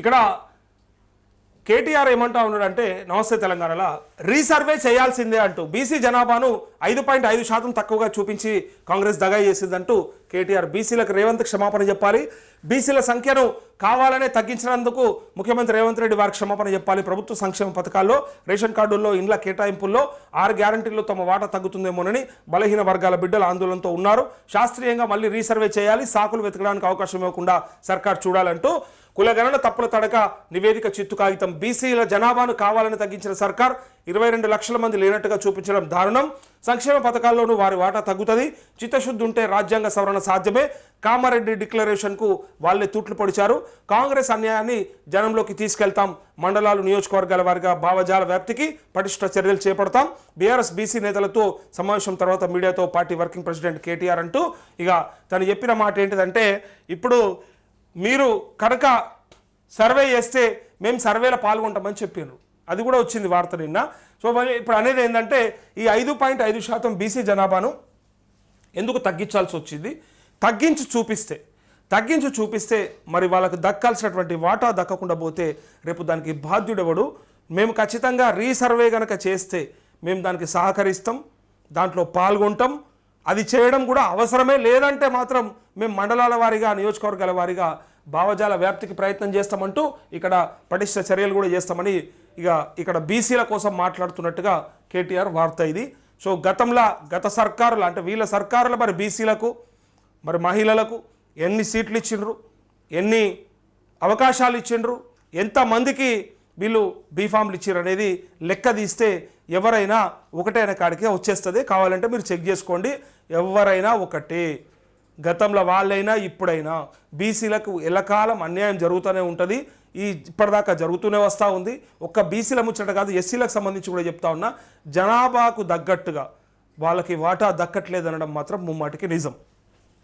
ఇక్కడ కేటీఆర్ ఏమంటా ఉన్నాడంటే నమస్తే తెలంగాణలో రీసర్వే చేయాల్సిందే అంటూ బీసీ జనాభాను ఐదు పాయింట్ ఐదు శాతం తక్కువగా చూపించి కాంగ్రెస్ దగా చేసిందంటూ కేటీఆర్ బీసీలకు రేవంత్ క్షమాపణ చెప్పాలి. బీసీల సంఖ్యను కావాలనే తగ్గించినందుకు ముఖ్యమంత్రి రేవంత్ రెడ్డి వారికి క్షమాపణ చెప్పాలి. ప్రభుత్వ సంక్షేమ పథకాల్లో రేషన్ కార్డుల్లో ఇండ్ల కేటాయింపుల్లో ఆరు గ్యారంటీల్లో తమ వాటా తగ్గుతుందేమోనని బలహీన వర్గాల బిడ్డలు ఆందోళనతో ఉన్నారు. శాస్త్రీయంగా మళ్ళీ రీసర్వే చేయాలి. సాకులు వెతకడానికి అవకాశం ఇవ్వకుండా సర్కార్ చూడాలంటూ కులగణన తప్పుల తడక నివేదిక చిత్తు కాగితం. బీసీల జనాభాను కావాలని తగ్గించిన సర్కార్ ఇరవై రెండు లక్షల మంది లేనట్టుగా చూపించడం దారుణం. సంక్షేమ పథకాల్లోనూ వారి వాటా తగ్గుతుంది. చిత్తశుద్ధి ఉంటే రాజ్యాంగ సవరణ సాధ్యమే. కామారెడ్డి డిక్లరేషన్కు వాళ్ళే తూట్లు పొడిచారు. కాంగ్రెస్ అన్యాయాన్ని జనంలోకి తీసుకెళ్తాం. మండలాలు నియోజకవర్గాల వారిగా భావజాల వ్యాప్తికి పటిష్ట చర్యలు చేపడతాం. బీఆర్ఎస్ బీసీ నేతలతో సమావేశం తర్వాత మీడియాతో పార్టీ వర్కింగ్ ప్రెసిడెంట్ కేటీఆర్ అంటూ ఇక తను చెప్పిన మాట ఏంటిదంటే ఇప్పుడు మీరు కనుక సర్వే చేస్తే మేము సర్వేలో పాల్గొంటామని చెప్పారు అది కూడా వచ్చింది వార్త నిన్న. సో మరి ఇప్పుడు అనేది ఏంటంటే ఈ ఐదు పాయింట్ ఐదు శాతం బీసీ జనాభాను ఎందుకు తగ్గించాల్సి వచ్చింది? తగ్గించి చూపిస్తే తగ్గించి చూపిస్తే మరి వాళ్ళకు దక్కాల్సినటువంటి వాటా దక్కకుండా పోతే రేపు దానికి బాధ్యుడెవడు? మేము ఖచ్చితంగా రీసర్వే కనుక చేస్తే మేము దానికి సహకరిస్తాం దాంట్లో పాల్గొంటాం. అది చేయడం కూడా అవసరమే లేదంటే మాత్రం మేము మండలాల వారీగా నియోజకవర్గాల వారీగా భావజాల వ్యాప్తికి ప్రయత్నం చేస్తామంటూ ఇక్కడ పటిష్ట చర్యలు కూడా చేస్తామని ఇక ఇక్కడ బీసీల కోసం మాట్లాడుతున్నట్టుగా కేటీఆర్ వార్త ఇది. సో గతంలో గత సర్కారులు అంటే వీళ్ళ సర్కారులు మరి బీసీలకు మరి మహిళలకు ఎన్ని సీట్లు ఇచ్చిండ్రు? ఎన్ని అవకాశాలు ఇచ్చిండ్రు? ఎంతమందికి వీళ్ళు బీఫామ్లు ఇచ్చారు అనేది లెక్క తీస్తే ఎవరైనా ఒకటైన కాడికి వచ్చేస్తుంది. కావాలంటే మీరు చెక్ చేసుకోండి. ఎవరైనా ఒకటే. గతంలో వాళ్ళైనా ఇప్పుడైనా బీసీలకు ఎలకాలం అన్యాయం జరుగుతూనే ఉంటుంది. ఈ ఇప్పటిదాకా జరుగుతూనే వస్తూ ఉంది. ఒక్క బీసీల ముచ్చట కాదు ఎస్సీలకు సంబంధించి కూడా చెప్తా ఉన్నా జనాభాకు తగ్గట్టుగా వాళ్ళకి వాటా దక్కట్లేదనడం మాత్రం ముమ్మాటికి నిజం.